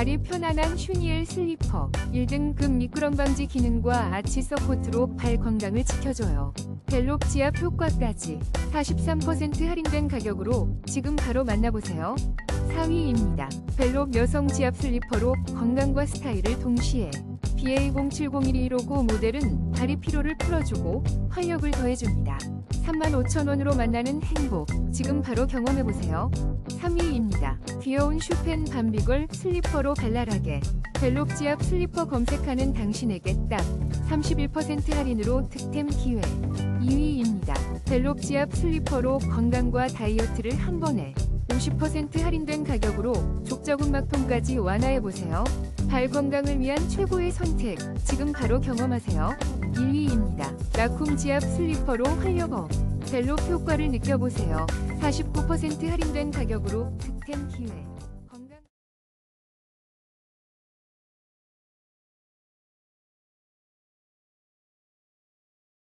발이 편안한 슈니엘 슬리퍼 1등급 미끄럼 방지 기능과 아치 서포트로 발 건강을 지켜줘요. 벨롭 지압 효과까지 43% 할인된 가격으로 지금 바로 만나보세요. 4위입니다. 벨롭 여성 지압 슬리퍼로 건강과 스타일을 동시에 BA0701 로고 모델은 다리 피로를 풀어주고 활력을 더해줍니다. 35,000원으로 만나는 행복 지금 바로 경험해보세요. 3위입니다. 귀여운 슈펜 밤비걸 슬리퍼로 발랄하게 벨롭 지압 슬리퍼 검색하는 당신에게 딱 31% 할인으로 득템 기회 2위입니다. 벨롭 지압 슬리퍼로 건강과 다이어트를 한 번에 50% 할인된 가격으로 족저근막통까지 완화해보세요. 발 건강을 위한 최고의 선택 지금 바로 경험하세요. 1위입니다. 라쿰 지압 슬리퍼로 활력업 벨롭 효과를 느껴보세요. 49% 할인된 가격으로 득템 기회